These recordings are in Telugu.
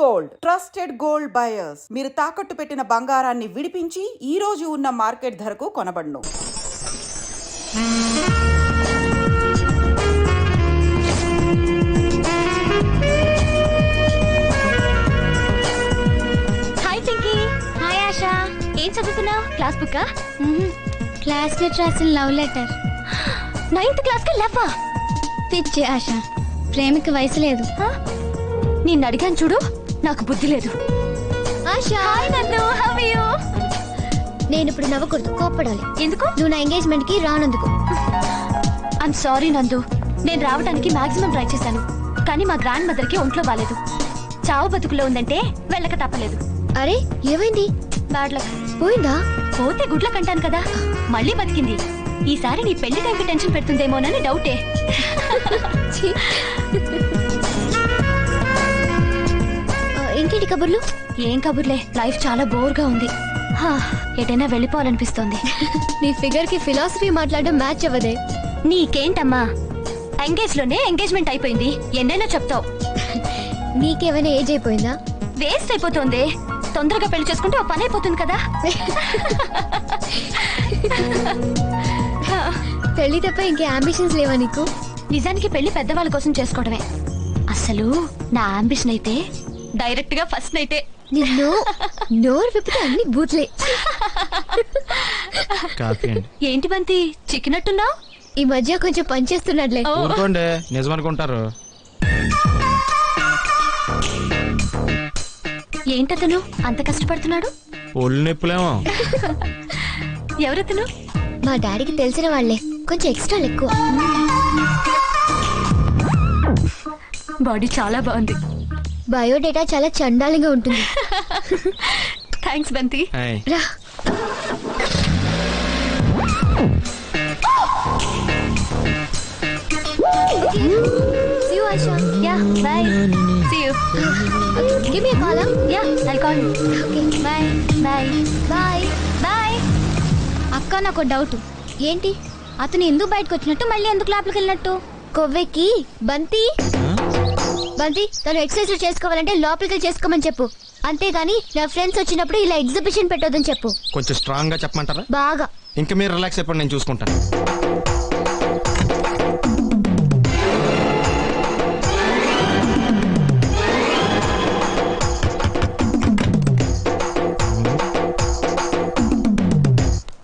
గోల్డ్. Trusted gold buyers. మీరు తాకట్టు పెట్టిన బంగారాన్ని విడిపించి ఈ రోజు ఉన్న మార్కెట్ ధరకు కొనబడును. హాయ్ పింకీ హాయ్ ఆశా ఏం చదువుతున్నావు? క్లాస్ బుక్ క్లాస్మేట్ రాసిన లవ్ లెటర్. నైన్త్ క్లాస్కి లవ్వా? పిచ్చి ఆశ. ప్రేమికి వయసు లేదు. నిన్ను అడిగాను చూడు. నాకు బుద్ధి లేదు. నేను ఇప్పుడు నవ్వకూడదు కోప్పడాలి. ఎందుకు? నువ్వు నా ఎంగేజ్మెంట్కి రానందుకు. ఐమ్ సారీ నందు. నేను రావడానికి మాక్సిమం ట్రై చేశాను. కానీ మా గ్రాండ్ మదర్కి ఒంట్లో బాలేదు. చావు బతుకులో ఉందంటే వెళ్ళక తప్పలేదు. అరే ఏమైంది? బ్యాడ్ లక్ పోయిందా? పోతే గుడ్ల కంటాను కదా. మళ్ళీ బతికింది. ఈసారి నీ పెళ్ళి టైంకి టెన్షన్ పెడుతుందేమోనని డౌటే ఇంకేంటి కబుర్లు? ఏం కబుర్లే లైఫ్ చాలా బోర్గా ఉంది. హా, ఎటైనా వెళ్ళిపోవాలనిపిస్తోంది. నీ ఫిగర్కి ఫిలాసఫీ మాట్లాడడం మ్యాచ్ అవ్వదే. నీకేంటమ్మా? ఎంగేజ్లోనే ఎంగేజ్మెంట్ అయిపోయింది. ఎన్నైనా చెప్తావు. నీకేమైనా ఏజ్ అయిపోయిందా? వేస్ట్ అయిపోతుంది. తొందరగా పెళ్ళి చేసుకుంటే ఓ పని అయిపోతుంది కదా. పెళ్ళి తప్ప ఇంకే అంబిషన్స్ లేవా నీకు? నిజానికి పెళ్ళి పెద్దవాళ్ళ కోసం చేసుకోవడమే. అసలు నా అంబిషన్ అయితే డైరెక్ట్గా ఫస్ట్ నైటే. నిన్ను నోరు విప్పితే అన్ని బూత్లే. కాఫీ అండి. ఏంటి బంతి? చిక్కినట్టున్నావు? ఈ మధ్య కొంచెం పనిచేస్తున్నాడులే ఊరుకోండి నిజమనుకుంటారు. ఏంటతను? అంత కష్టపడుతున్నాడు? ఒళ్ళు నొప్పులేమో. ఎవరతను? మా డాడీకి తెలిసిన వాళ్ళే. కొంచెం ఎక్స్ట్రా ఎక్కువ. బాడీ చాలా బాగుంది. బయోడేటా చాలా చండాలంగా ఉంటుంది. థ్యాంక్స్ బంతి రా. See you, Aisha. Give me a call, huh? Okay. Bye. అక్క నాకు డౌట్ ఏంటి? అతను ఎందుకు బయటకు వచ్చినట్టు మళ్ళీ ఎందుకు లోపలికి వెళ్ళినట్టు? కొవ్వెక్కి? బంతి? బంతి తను ఎక్సర్సైజ్ చేసుకోవాలంటే లోపలికి చేసుకోమని చెప్పు. అంతేగాని నా ఫ్రెండ్స్ వచ్చినప్పుడు ఇలా ఎగ్జిబిషన్ పెట్టొద్దని చెప్పు. కొంచెం స్ట్రాంగ్గా చెప్పమంటారా? బాగా. ఇంకా మీరు రిలాక్స్ అయిపోండి నేను చూసుకుంటాను.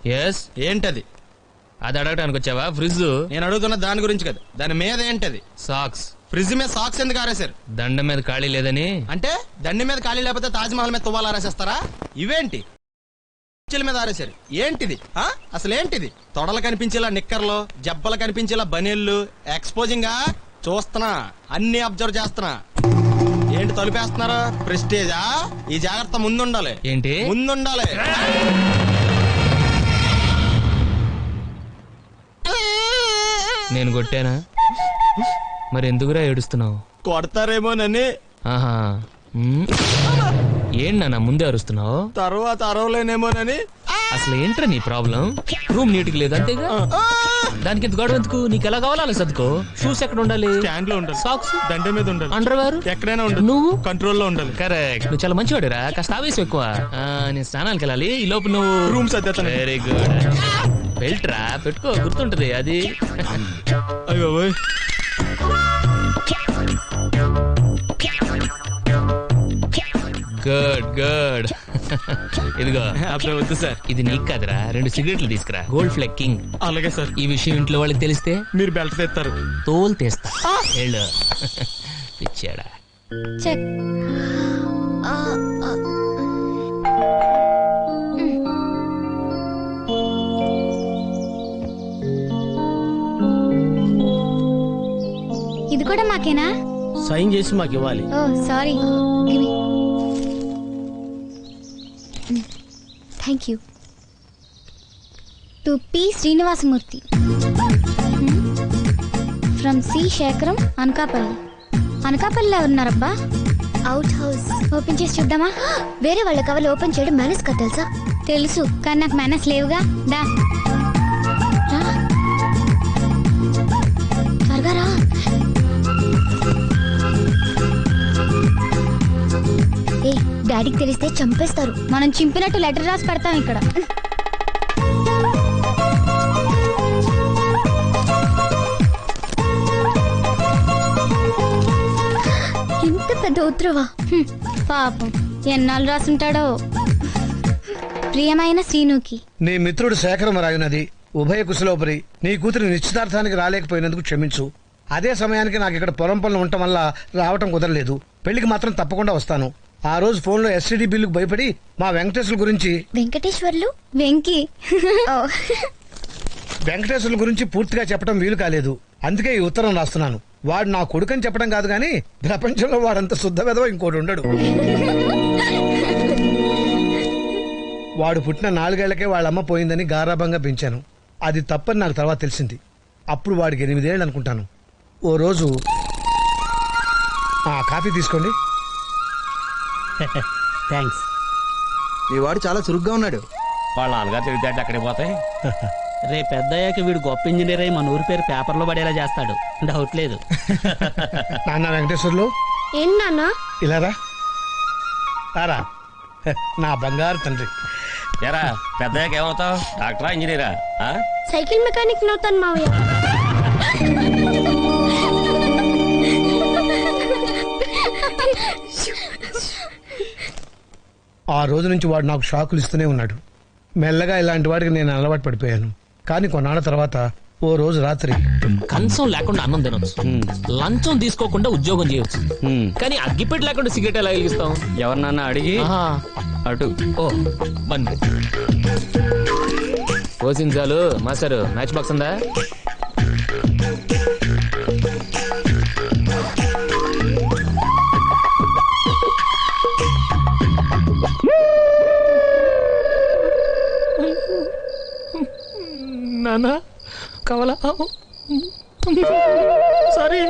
ఎస్ ఏంటది? అది అడగడానికి వచ్చావా? ఫ్రిడ్జ్ నేను అడుగుతున్న దాని గురించి కదా. దాని మీద ఏంటది? సాక్స్ ఫ్రిడ్జ్ మీద సాక్స్ ఎందుకు ఆరేశారు? దండం మీద ఖాళీ లేదని. అంటే దండి మీద ఖాళీ లేకపోతే తాజ్ మహల్ మీద తువ్వాలు ఆరేసేస్తారా? ఇవేంటి? కుర్చీల మీద ఆరేశారు. ఏంటిది? అసలు ఏంటిది? తొడలు కనిపించేలా నిక్కర్లు జబ్బలు కనిపించేలా బనీళ్ళు ఎక్స్పోజింగ్గా చూస్తున్నా. అన్ని అబ్జర్వ్ చేస్తున్నా. ఏంటి తలుపేస్తున్నారు? ప్రెస్టేజా? ఈ జాగ్రత్త ముందుండాలి. ఏంటి? ముందుండాలి. నేను కొట్టానా? మరి ఎందుకురా ఏడుస్తున్నావు? కొడతారేమోనని ఆహా. ఉమ్. ఏంటి నాన్న ముందే అరుస్తున్నావు? తర్వాత అరవలేనేమోనని అసలు ఏంట్రా నీ ప్రాబ్లం? రూమ్ నీట్ లేదు అంతేగా? దానికి ఎంత గొడవ ఎందుకు? నీకు ఎలా కావాలో సర్దుకో. షూస్ ఎక్కడ ఉండాలి? స్టాండ్లో ఉండాలి. సాక్స్ దండ మీద ఉండాలి. అండర్వేర్? ఎక్కడైనా ఉండాలి. నువ్వు? కంట్రోల్లో ఉండాలి. కరెక్ట్ నువ్వు చాలా మంచివాడురా. కాస్త ఆవేశం ఎక్కువ. నేను స్నానానికి వెళ్ళాలి. ఈ లోపు నువ్వు రూమ్ సర్దేస్తాను. వెరీ గుడ్ బెల్ట్ రా? పెట్టుకో. గుర్తుంటది అది. అయ్యో గుడ్ గుడ్ ఇదిగో. వద్దు సార్. ఇది నీకు కాదురా రెండు సిగరెట్లు తీసుకురా. గోల్డ్ ఫ్లెక్ కింగ్ అలాగే సార్. ఈ విషయం ఇంట్లో వాళ్ళకి తెలిస్తే? మీరు బెల్ట్ తెస్తారు. తోలు తీస్తా. వెళ్ళు. పిచ్చాడా? చెక్. ఇది కూడా మాకేనా? సైన్ చేసి మాకు ఇవ్వాలి ఓ sorry. Thank you to P Srinivasamurthy from C Sekharam Anakapalli అనకాపల్లిలో ఉన్నారబ్బా. అవుట్ హౌస్ ఓపెన్ చేసి చూద్దామా? వేరే వాళ్ళ కవర్లు ఓపెన్ చేయడం మేనేజ్ కదా తెలుసా? తెలుసు కానీ నాకు మేనేజ్ లేవుగా. దా. డాడీకి తెలిస్తే చంపేస్తారు. మనం చింపినట్టు లెటర్ రాసి పెడతాం ఇక్కడ. ఇంత పెద్ద ఉత్తరవా హ్మ్, పాపం. ఎన్నాళ్ళు రాసుంటాడో? ప్రియమైన శ్రీనుకి. నీ మిత్రుడు శేఖరం రాగినది ఉభయ కుశలోపరి. నీ కూతురి నిశ్చితార్థానికి రాలేకపోయినందుకు క్షమించు. అదే సమయానికి నాకు ఇక్కడ పొలం పనులు ఉండటం వల్ల రావటం కుదరలేదు. పెళ్ళికి మాత్రం తప్పకుండా వస్తాను. ఆ రోజు ఫోన్లో ఎస్టీడీ బిల్లుకు భయపడి మా వెంకటేశ్వర గురించి వెంకటేశ్వర్లు? వెంకీ. ఓ, వెంకటేశ్వర్ల గురించి పూర్తిగా చెప్పడం వీలు కాలేదు. అందుకే ఈ ఉత్తరం రాస్తున్నాను. వాడు నా కొడుకని చెప్పడం కాదు కానీ ప్రపంచంలో వాడంత శుద్ధ వెదవ ఇంకోటి ఉండడు. వాడు పుట్టిన నాలుగేళ్ళకే వాళ్ళ అమ్మ పోయిందని గారాభంగా పెంచాను. అది తప్పని నాకు తర్వాత తెలిసింది. అప్పుడు వాడికి ఎనిమిదేళ్ళు అనుకుంటాను. ఓ రోజు ఆ కాఫీ తీసుకోండి. థ్యాంక్స్ మీ వాడు చాలా చురుగ్గా ఉన్నాడు. వాళ్ళ నాన్నగారు తెలివితేటలు అక్కడికి పోతాయి. రేపు పెద్ద అయ్యాక వీడు గొప్ప ఇంజనీర్ అయి మన ఊరి పేరు పేపర్లో పడేలా చేస్తాడు. డౌట్ లేదు. నాన్న వెంకటేశ్వర్లు. ఏంటి నాన్న? ఇలా రా. రారా నా బంగారు తండ్రి. ఎరా పెద్దయ్యాక ఏమవుతావు? డాక్టరా ఇంజనీరా? ఆ? సైకిల్ మెకానిక్ నవ్వుతాను మావయ్య. ఆ రోజు నుంచి వాడు నాకు షాకులు ఇస్తూనే ఉన్నాడు. మెల్లగా ఇలాంటి వాడికి నేను అలవాటు పడిపోయాను. కానీ కొన్నాళ్ళ తర్వాత ఓ రోజు రాత్రి కంచం లేకుండా అన్నం తినొచ్చు. లంచం తీసుకోకుండా ఉద్యోగం చేయొచ్చు. కానీ అగ్గిపెట్టి లేకుండా సిగరెట్ ఎలా వెలిగిస్తాం ఎవరినన్నా అడిగి. అటు. ఓ బండి. పోసించాలు మాస్టర్ మ్యాచ్ బాక్స్ ఉందా? నానా? కావాలా? సారీ.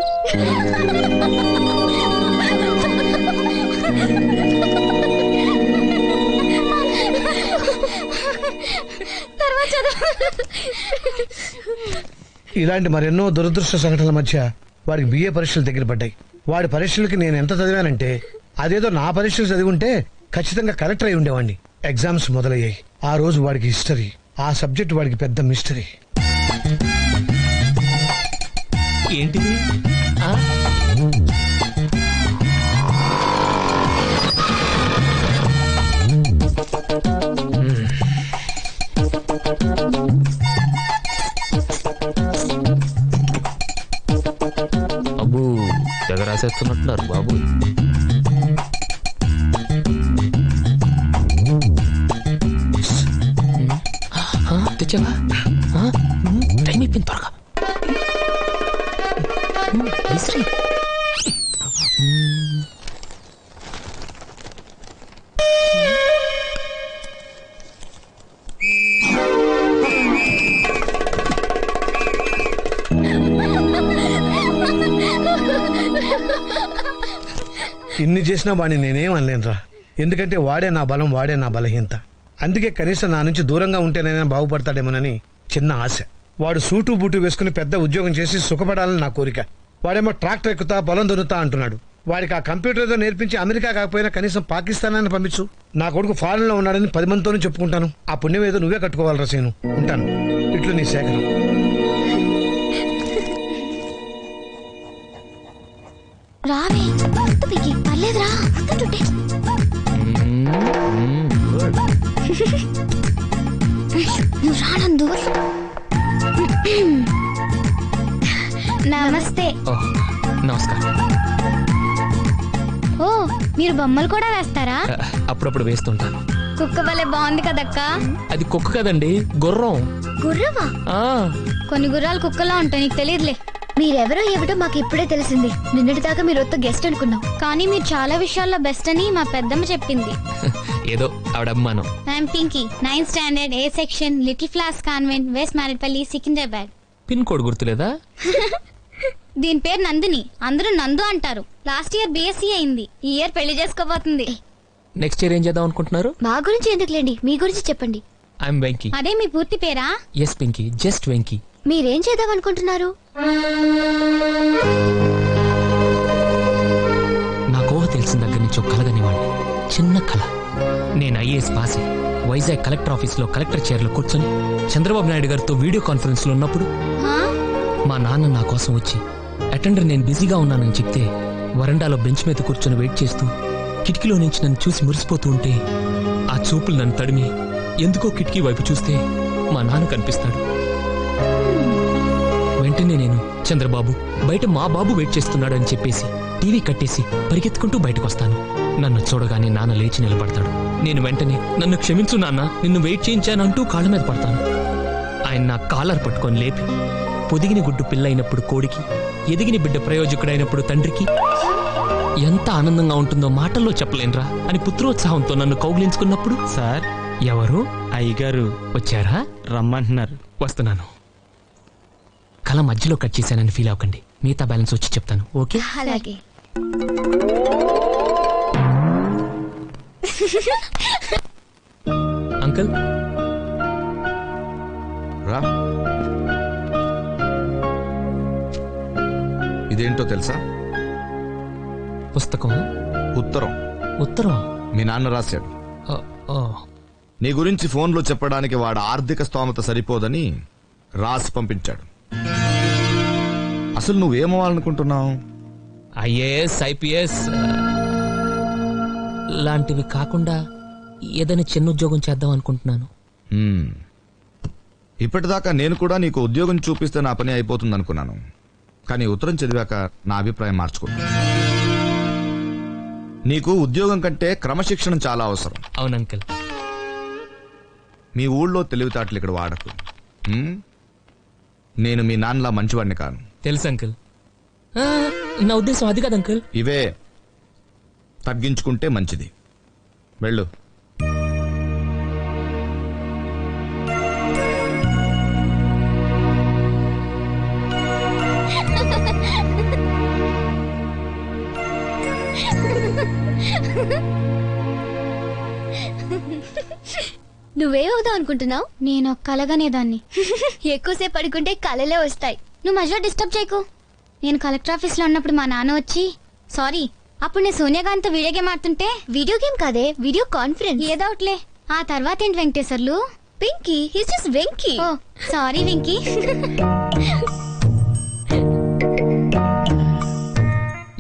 ఇలాంటి మరెన్నో దురదృష్ట సంఘటనల మధ్య వాడికి బిఏ పరీక్షలు దగ్గర పడ్డాయి. వాడి పరీక్షలకి నేను ఎంత చదివానంటే అదేదో నా పరీక్షలు చదివి ఉంటే ఖచ్చితంగా కలెక్టర్ అయి ఉండేవాడిని ఎగ్జామ్స్ మొదలయ్యాయి. ఆ రోజు వాడికి హిస్టరీ. ఆ సబ్జెక్ట్ వాడికి పెద్ద మిస్టరీ. ఏంటిది? అబ్బు తెగ రాసేస్తున్నట్టున్నారు బాబు. ఆ, తెచ్చావా ఆ? టైం అయిపోయింది త్వరగా. విసిరి ఇన్ని చేసినా వాడిని నేనేం అనలేనురా. ఎందుకంటే వాడే నా బలం వాడే నా బలహీనత. అందుకే కనీసం నా నుంచి దూరంగా ఉంటేనైనా బాగుపడతాడేమోనని చిన్న ఆశ. వాడు సూటు బూటు వేసుకుని పెద్ద ఉద్యోగం చేసి సుఖపడాలని నా కోరిక. వాడేమో ట్రాక్టర్ ఎక్కుతా పొలం దొరుకుతా అంటున్నాడు. వాడికి ఆ కంప్యూటర్ ఏదో నేర్పించి అమెరికా కాకపోయినా కనీసం పాకిస్తాన్ అని పంపించు. నా కొడుకు ఫారెన్లో ఉన్నాడని పది మందితోనూ చెప్పుకుంటాను. ఆ పుణ్యం ఏదో నువ్వే కట్టుకోవాలి రసీను ఉంటాను. ఇట్లు నీ శేఖరం రావే. నువ్వు రానందు నమస్తే. ఓ నమస్కారం. ఓ మీరు బొమ్మలు కూడా వేస్తారా? అప్పుడప్పుడు వేస్తుంటాను. కుక్క వల్లే బాగుంది కదక్క. అది కుక్క కదండి గుర్రం. గుర్రవా ఆ. కొన్ని గుర్రాలు కుక్కలా ఉంటాయి నీకు తెలియదులే. మీరెవరో ఏమిటో మాకు ఇప్పుడే తెలిసింది. నిన్నటి దాకా మీరు గెస్ట్ అనుకున్నాం. కానీ మీరు చాలా విషయాల్లో బెస్ట్ అని మా పెద్దమ్మ చెప్పింది. ఏదో ఆవిడ అభిమానం I'm Pinky ninth standard A section little flower convent west Maredpally Secunderabad pin code గుర్తులేదా? దీని పేరు నందిని. అందరూ నందు అంటారు. లాస్ట్ ఇయర్ బీఎస్సీ అయింది. ఈ ఇయర్ పెళ్ళి చేసుకోబోతుంది. నెక్స్ట్ ఇయర్ ఏం చేద్దాం అనుకుంటున్నారు? మా గురించి ఎందుకులేండి? మీ గురించి చెప్పండి. ఐఎమ్ వెంకీ అదే మీ పూర్తి పేరా? ఎస్ పింకీ జస్ట్ వెంకీ మీరేం చేద్దాం అనుకుంటున్నారు? నా కోహ తెలిసిన దగ్గర నుంచి ఒక్కలగనివ్వండి చిన్న కళ నేను ఐఏఎస్ పాస్ అయి వైజాగ్ కలెక్టర్ ఆఫీస్లో కలెక్టర్ చైర్లో కూర్చొని చంద్రబాబు నాయుడు గారితో వీడియో కాన్ఫరెన్స్లో ఉన్నప్పుడు? మా నాన్న నా కోసం వచ్చి అటెండర్ నేను బిజీగా ఉన్నానని చెప్తే వరండాలో బెంచ్ మీద కూర్చొని వెయిట్ చేస్తూ కిటికీలో నుంచి నన్ను చూసి మురిసిపోతూ ఉంటే ఆ చూపులు నన్ను తడిమి ఎందుకో కిటికీ వైపు చూస్తే మా నాన్న కనిపిస్తాడు. వెంటనే నేను చంద్రబాబు బయట మా బాబు వెయిట్ చేస్తున్నాడు అని చెప్పేసి టీవీ కట్టేసి పరిగెత్తుకుంటూ బయటకు వస్తాను నన్ను చూడగానే నాన్న లేచి నిలబడతాడు. నేను వెంటనే నన్ను క్షమించు నాన్న నిన్ను వెయిట్ చేయించానంటూ కాళ్ళ మీద పడతాను. ఆయన నా కాలర్ పట్టుకొని లేపి పొదిగిన గుడ్డు పిల్లైనప్పుడు కోడికి ఎదిగిన బిడ్డ ప్రయోజకుడైనప్పుడు తండ్రికి ఎంత ఆనందంగా ఉంటుందో మాటల్లో చెప్పలేనురా అని పుత్రోత్సాహంతో నన్ను కౌగిలించుకున్నప్పుడు. సార్. ఎవరు? అయ్యగారు. వచ్చారా? రమ్మంటున్నారు. వస్తున్నాను. కళ మధ్యలో కట్ చేశానని ఫీల్ అవ్వకండి. మిగతా బ్యాలెన్స్ వచ్చి చెప్తాను. ఓకే? అలాగే. అంకుల్? రా. ఇదేంటో తెలుసా? పుస్తకం? ఉత్తరం. ఉత్తరం? మీ నాన్న రాశాడు. నీ గురించి ఫోన్లో చెప్పడానికి వాడు ఆర్థిక స్తోమత సరిపోదని రాసి పంపించాడు. అసలు నువ్వేమవ్వాలనుకుంటున్నావు? ఐఏఎస్ ఐపీఎస్ లాంటివి కాకుండా ఏదైనా చిన్న ఉద్యోగం చేద్దాం అనుకుంటున్నాను. హ్మ్. ఇప్పటిదాకా నేను కూడా నీకు ఉద్యోగం చూపిస్తే నా పని అయిపోతుంది అనుకున్నాను కానీ ఉత్తరం చదివాక నా అభిప్రాయం మార్చుకున్నా నీకు ఉద్యోగం కంటే క్రమశిక్షణ చాలా అవసరం. అవును అంకుల్. మీ ఊళ్ళో తెలివితేటలు ఇక్కడ వాడకు. హ్మ్? నేను మీ నాన్నలా మంచివాడిని కాను. తెలుసు అంకుల్. ఆ, నా ఉద్దేశం అది కాదు అంకుల్. ఇవే తగ్గించుకుంటే మంచిది. వెళ్ళు. నువ్వేమవుతావు అనుకుంటున్నావు? నేను కలగనేదాన్ని. ఎక్కువసేపు పడుకుంటే కలలే వస్తాయి. నువ్వు మధ్యలో డిస్టర్బ్ చేయకు. నేను కలెక్టర్ ఆఫీస్లో ఉన్నప్పుడు మా నాన్న వచ్చి సారీ అప్పుడు నేను సోనియా గాంధీతో వీడియో గేమ్ ఆడుతుంటే వీడియో గేమ్ కాదే వీడియో కాన్ఫరెన్స్. ఏదౌట్లే ఆ తర్వాత ఏంటి Venkateswarlu? Pinky his just Venky. Oh sorry Venky.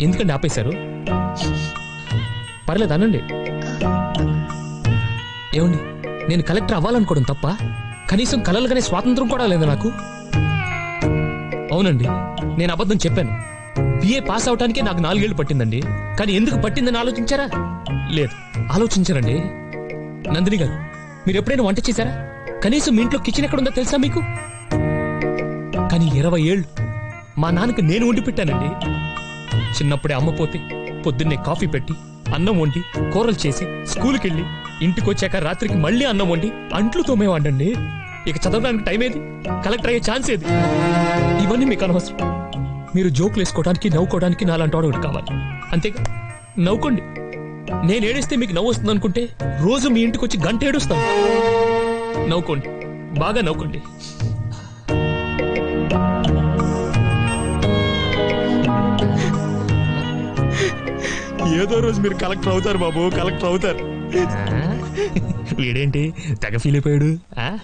ఎందుకండి ఆపేశారు? పర్లేదు అనండి. ఏమండి నేను కలెక్టర్ అవ్వాలనుకోవడం తప్ప కనీసం కలలుగానే స్వాతంత్రం కూడా లేదు నాకు? అవునండి నేను అబద్ధం చెప్పాను. బిఏ పాస్ అవటానికే నాకు నాలుగేళ్ళు పట్టిందండి. కానీ ఎందుకు పట్టిందని ఆలోచించారా? లేదు ఆలోచించారండి. నందిని గారు మీరు ఎప్పుడైనా వంట చేశారా? కనీసం మీ ఇంట్లో కిచెన్ ఎక్కడుందో తెలుసా మీకు? కానీ ఇరవై ఏళ్ళు మా నాన్నకు నేను వండి పెట్టానండి. చిన్నప్పుడే అమ్మ పోతే పొద్దున్నే కాఫీ పెట్టి అన్నం వండి కూరలు చేసి స్కూల్కి వెళ్ళి ఇంటికి వచ్చాక రాత్రికి మళ్ళీ అన్నం వండి అంట్లు తోమేవాడండి ఇక చదవడానికి టైం ఏది? కలెక్టర్ అయ్యే ఛాన్స్ ఏది? ఇవన్నీ మీకు అనవసరం. మీరు జోకులు వేసుకోవడానికి నవ్వుకోవడానికి నాలాంటి వాడు ఒకటి కావాలి. అంతేగా? నవ్వుకోండి. నేను ఏడిస్తే మీకు నవ్వు వస్తుంది అనుకుంటే రోజు మీ ఇంటికి వచ్చి గంట ఏడుస్తాను. నవ్వుకోండి. బాగా నవ్వుకోండి. ఏదో రోజు మీరు కలెక్టర్ అవుతారు బాబు కలెక్టర్ అవుతారు. వీడేంటి? తెగ ఫీల్ అయిపోయాడు. ఆ?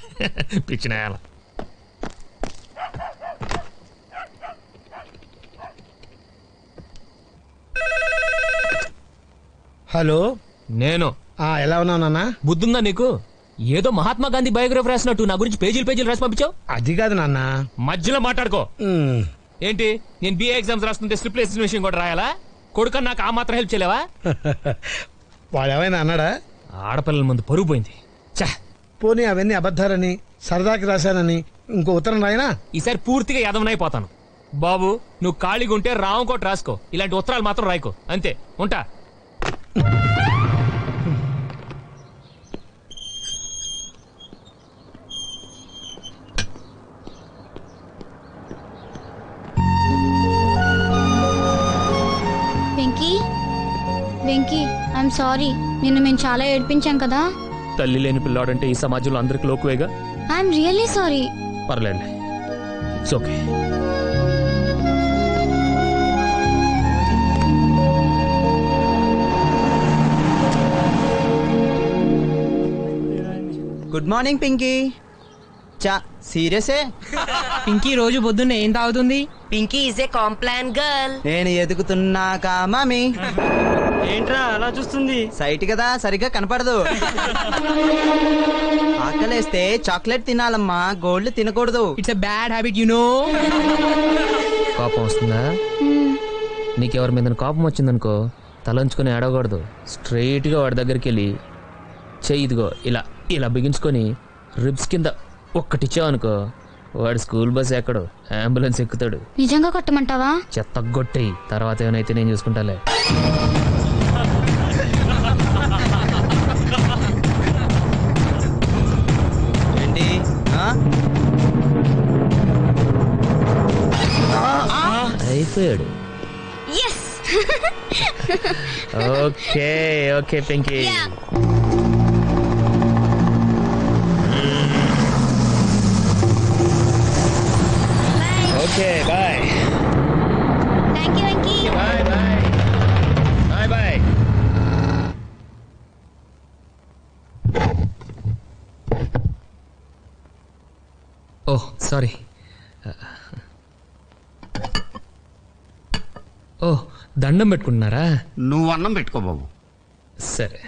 హలో? నేను. ఆ ఎలా ఉన్నావు నాన్న? బుద్ధుందా నీకు? ఏదో మహాత్మా గాంధీ బయోగ్రఫీ రాసినట్టు నా గురించి పేజీలు పేజీలు రాసి పంపించావు? అది కాదు నాన్న. మధ్యలో మాట్లాడుకో. ఏంటి? నేను బిఏ ఎగ్జామ్స్ రాస్తుంటే స్లిప్ విషయం కూడా రాయాలా? కొడుకు నాకు ఆ మాత్రం హెల్ప్ చేయలేవా? వాడు ఏమైనా అన్నాడా? ఆడపిల్లల ముందు పరుగు పోయింది. చా పోనీ అవన్నీ అబద్ధాలని సరదాకి రాశానని ఇంకో ఉత్తరం రాయనా? ఈసారి పూర్తిగా యదవనైపోతాను బాబు నువ్వు ఖాళీగా ఉంటే రామకోట రాసుకో. ఇలాంటి ఉత్తరాలు మాత్రం రాయకో. అంతే. ఉంటా. వెంకీ? వెంకీ ఐఎమ్ సారీ నిన్ను మేము చాలా ఏడిపించాం కదా. తల్లి లేని పిల్లాడంటే ఈ సమాజంలో అందరికి లోకువేగా? I'm really sorry it's okay good morning Pinky. చా సీరియసే? పింకీ రోజు పొద్దున్న ఏం తాగుతుంది? Pinky is a Complan girl. నేను ఎదుగుతున్నాకా మామి. ఏంట్రా అలా చూస్తుంది? సైట్ కదా సరిగ్గా కనపడదు. ఆకలేస్తే చాక్లెట్ తినాలమ్మా గోల్డ్ తినకూడదు. It's a bad habit you know కోపం వస్తుందా? నీకెవరి మీద కోపం వచ్చిందనుకో తలంచుకొని ఏడవకూడదు. స్ట్రైట్గా వాడి దగ్గరికి వెళ్ళి చెయ్యి ఇదిగో ఇలా. ఇలా బిగించుకొని రిబ్స్ కింద ఒక్కటిచ్చావు అనుకో వాడు స్కూల్ బస్ ఎక్కడు అంబులెన్స్ ఎక్కుతాడు. నిజంగా కొట్టమంటావా? చెత్త కొట్టేయి తర్వాత ఏమైనా నేను చూసుకుంటాలే. ఏంటి? అయిపోయాడు. Okay okay Penki. Okay bye thank you Venky bye bye bye bye oh sorry ఓ దండం పెట్టుకుంటున్నారా నువ్వు అన్నం పెట్టుకో బాబు సరే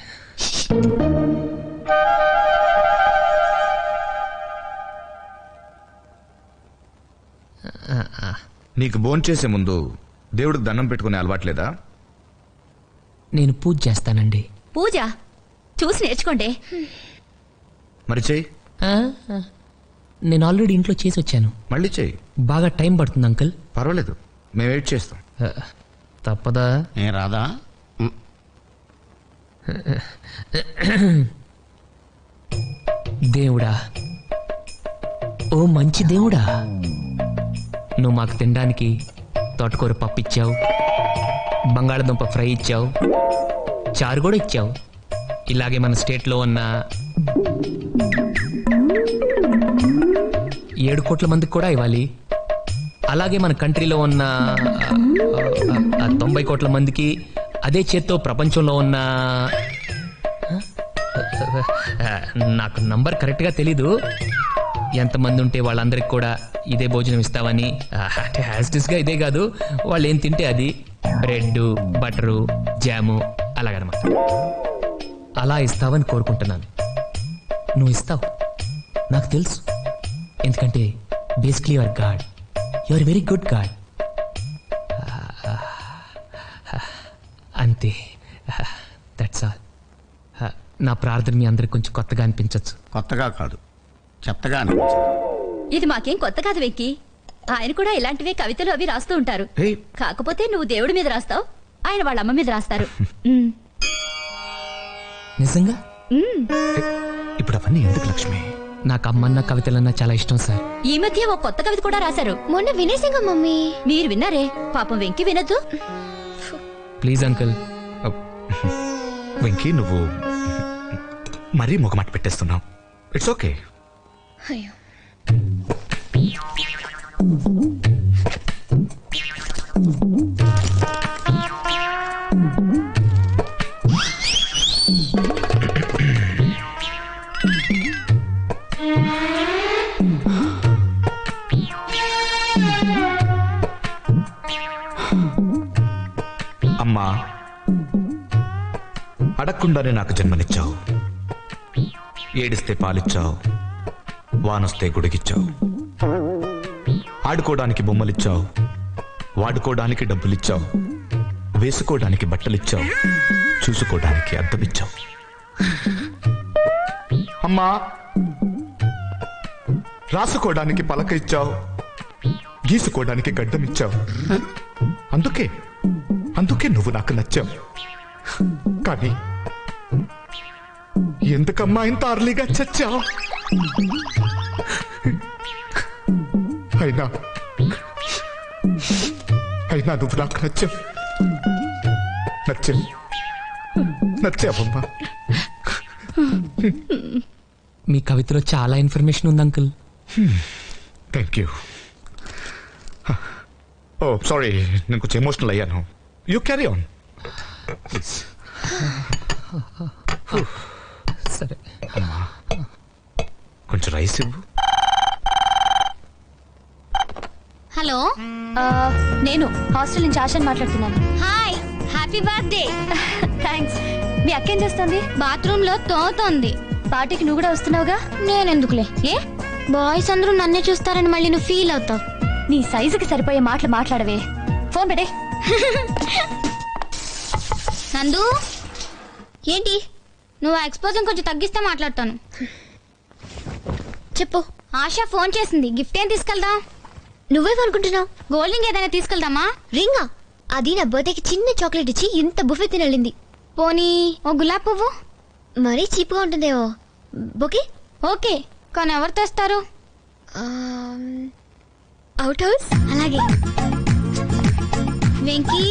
నీకు భోంచేసే ముందు దేవుడికి దండం పెట్టుకునే అలవాట్లేదా? నేను పూజ చేస్తానండి. పూజ? చూసి నేర్చుకోండి. మరి చెయ్యి. ఆ, ఆ. నేను ఆల్రెడీ ఇంట్లో చేసి వచ్చాను. మళ్ళీ చెయ్యి. బాగా టైం పడుతుంది అంకుల్. పర్వాలేదు. మేము వెయిట్ చేస్తాం. ఆ, తప్పదా? ఏ రాదా ఉమ్, దేవుడా. ఓ మంచి దేవుడా. నువ్వు మాకు తినడానికి తోటకూర పప్పు ఇచ్చావు బంగాళదుంప ఫ్రై ఇచ్చావు చారు కూడా ఇచ్చావు. ఇలాగే మన స్టేట్లో ఉన్న ఏడు కోట్ల మందికి కూడా ఇవ్వాలి. అలాగే మన కంట్రీలో ఉన్న తొంభై కోట్ల మందికి అదే చేత్తో ప్రపంచంలో ఉన్న నాకు నంబర్ కరెక్ట్గా తెలీదు. ఎంతమంది ఉంటే వాళ్ళందరికి కూడా ఇదే భోజనం ఇస్తావని అంటే హ్యాస్టిస్గా ఇదే కాదు వాళ్ళు ఏం తింటే అది బ్రెడ్ బటరు జాము అలాగనమాట. అలా ఇస్తావని కోరుకుంటున్నాను. నువ్వు ఇస్తావు. నాకు తెలుసు. ఎందుకంటే basically your god your very good god అంతే. దట్స్ ఆల్ నా ప్రార్థన మీ అందరికి కొంచెం కొత్తగా అనిపించవచ్చు కొత్తగా కాదు. చెత్తగా అనిపించింది. ఇది మాకేం కొత్త కాదు వెంకీ. ఆయన కూడా ఇలాంటివే కవితలు అవి రాస్తూ ఉంటారు. హే. కాకపోతే నువ్వు దేవుడి మీద రాస్తావు ఆయన వాళ్ళ అమ్మ మీద రాస్తారు. ఉమ్. నిజంగా? ఇప్పుడు అవన్నీ ఎందుకు లక్ష్మి? నాకు అమ్మన్న కవితలన్నా చాలా ఇష్టం సార్. ఈ మధ్య ఓ కొత్త కవిత కూడా రాశారు. మొన్న వినేసింగా మమ్మీ. మీరు విన్నారే? పాపం వెంకీ వినొద్దు. Please uncle. వెంకీ నువ్వు మరీ మొగమాట పెట్టేస్తున్నావు. ఇట్స్ ఓకే అయ్యో. అమ్మా అడగకుండానే నాకు జన్మనిచ్చావు. ఏడిస్తే పాలిచ్చావు. వానొస్తే గుడికిచ్చావు. ఆడుకోవడానికి బొమ్మలిచ్చావు. వాడుకోవడానికి డబ్బులిచ్చావు. వేసుకోవడానికి బట్టలిచ్చావు. చూసుకోవడానికి అద్దమిచ్చావు. అమ్మా రాసుకోవడానికి పలక ఇచ్చావు. గీసుకోవడానికి గడ్డం ఇచ్చావు అందుకే అందుకే నువ్వు నాకు నచ్చావు. కానీ ఎందుకమ్మా ఇంత అర్లీగా చచ్చావు? అయినా అయినా నువ్వు నాకు నచ్చావు. నచ్చావు. నచ్చావమ్మా. మీ కవితలో చాలా ఇన్ఫర్మేషన్ ఉంది uncle. Thank you oh sorry నేను కొంచెం ఎమోషనల్ అయ్యాను. యూ క్యారీ ఆన్ సరే. రైస్ ఇవ్వు. హలో. ఆ, నేను హాస్టల్ నుంచి ఆశని మాట్లాడుతున్నాను. హాయ్. Happy birthday. థ్యాంక్స్ మీ అక్క ఏం చేస్తుంది? బాత్రూమ్లో తోతోంది పార్టీకి నువ్వు కూడా వస్తున్నావుగా? నేనెందుకులే. ఏ? బాయ్స్ అందరూ నన్నే చూస్తారని మళ్ళీ నువ్వు ఫీల్ అవుతావు. నీ సైజుకి సరిపోయే మాటలు మాట్లాడవే. ఫోన్ పెట్టే. నందు? ఏంటి? నువ్వు ఆ ఎక్స్పోజింగ్ కొంచెం తగ్గిస్తే మాట్లాడతాను. చెప్పు. ఆశ ఫోన్ చేసింది. గిఫ్ట్ ఏం తీసుకెళ్దాం? నువ్వేమనుకుంటున్నావు? గోల్డింగ్ ఏదైనా తీసుకెళ్దామా? రింగా? అది నా బర్త్డేకి చిన్న చాక్లెట్ ఇచ్చి ఇంత బుఫే తినలింది. పోనీ ఓ గులాబ్ పువ్వు? మరీ చీప్గా ఉంటుందేమో. Okay okay. కానీ ఎవరు తెస్తారు? Out house? అలాగే. వెంకీ?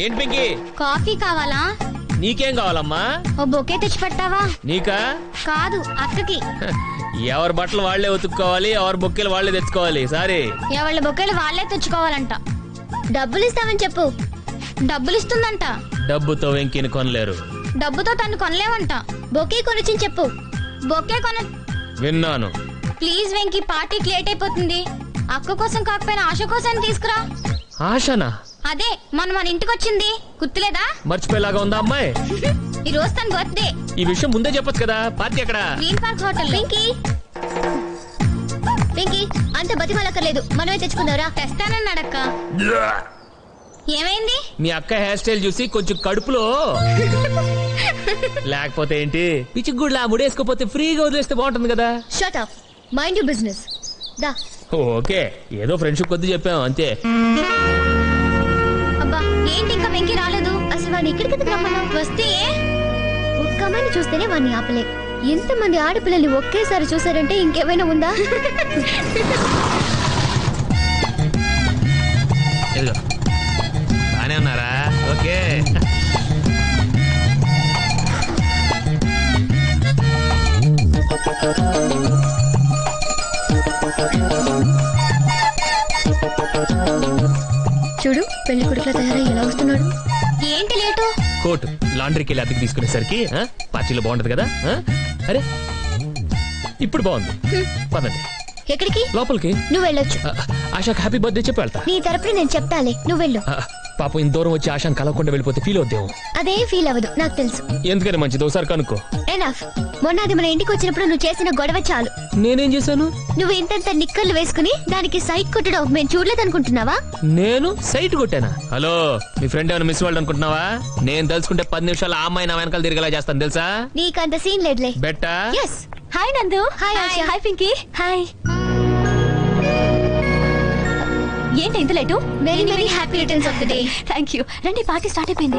ఏంటి కాఫీ కావాలా? నీకేం కావాలమ్మా? ఓ బొకే తెచ్చి పెట్టావా నీకా? కాదు అక్కకి. ఎవరి బట్టలు వాళ్ళే ఉతుక్కోవాలి ఎవరి బొక్కెలు వాళ్ళే తెచ్చుకోవాలి? సారీ. ఎవళ్ళ బొకేలు వాళ్ళే తెచ్చుకోవాలంట. డబ్బులు ఇస్తామని చెప్పు. డబ్బులు ఇస్తుందంట. డబ్బుతో వెంకిని కొనలేరు. డబ్బుతో తను కొనలేవంట. బొకే కొనిచ్చి చెప్పు. బొకే కొన విన్నాను. ప్లీజ్ వెంకీ పార్టీకి లేట్ అయిపోతుంది. అక్క కోసం కాకపోయినా ఆశ కోసం తీసుకురా. ఆశనా? అదే మన మన ఇంటికి వచ్చింది గుర్తులేదా? మర్చిపోయేలాగా ఉందా అమ్మాయి? ఈ రోజు తన బర్త్డే ఈ విషయం ముందే చెప్పొచ్చు కదా పార్టీ ఎక్కడ? Green park hotel. Venky Venky అంత బతిమాలక్కర్లేదు. మనమే తెచ్చుకుందారా. తెస్తానన్నాడక్క ఏమైంది? మీ అక్క హెయిర్ స్టైల్ చూసి కొంచెం కడుపులో. లేకపోతే ఏంటి? పిచ్చి గుడ్లా ముడేసుకోపోతే ఫ్రీగా వదిలేస్తే బాగుంటుంది కదా. Shut up mind you business the. Okay ఏదో ఫ్రెండ్షిప్ కొద్ది చెప్పాం అంతే. ఏంటి ఇంకా వెంకీ రాలేదు? అసలు వాడిని ఇక్కడికి ఎందుకు రమ్మన్నావు? వస్తే? ఒక్క అమ్మాయిని చూస్తేనే వాడిని ఆపలే. ఎంతమంది ఆడపిల్లల్ని ఒకేసారి చూసారంటే ఇంకేమైనా ఉందా? ఇదిగో. బానే ఉన్నారా? ఓకే. చూడు పెళ్ళి కొడుకుల తయారై లాండ్రీకి వెళ్ళి అద్దెకి తీసుకునేసరికి ఆ, పార్టీలో బాగుంటది కదా ఆ? అరే ఇప్పుడు బాగుంది. పదండి. ఎక్కడికి? లోపలికి. నువ్వు వెళ్ళొచ్చు. ఆ, ఆశాకి హ్యాపీ బర్త్డే చెప్పి వెళ్తా. నీ తరపున నేను చెప్తాలే. నువ్వు వెళ్ళు. ఆ, పాపం ఇంత దూరం వచ్చి ఆశాను కలవకుండా వెళ్ళిపోతే ఫీల్ అవుతాము అదే ఫీల్ అవ్వదు నాకు తెలుసు. ఎందుకని మంచిది ఒకసారి కనుక్కో. ఎనఫ్ మొన్న అది మన ఇంటికి వచ్చినప్పుడు నువ్వు చేసిన గొడవ చాలు. నేనేం చేశాను? నువ్వు ఇంతంత నిక్కర్లు వేసుకుని దానికి సైట్ కొట్టడం మేము చూడలేదనుకుంటున్నావా? నేను సైట్ కొట్టానా? హలో మీ ఫ్రెండ్ ఏమైనా మిస్ వాళ్ళు అనుకుంటున్నావా? నేను తెలుసుకుంటే పది నిమిషాలు ఆ అమ్మాయి నా వెనకాల తిరిగేలా చేస్తాను తెలుసా? నీకంత సీన్ లేదులే. బెట్టా? Yes hi Nandu. Hi hi Asha. Hi Pinky hi ఏంటి ఇంత late very very happy returns of the day thank you రండి పార్టీ స్టార్ట్ అయిపోయింది.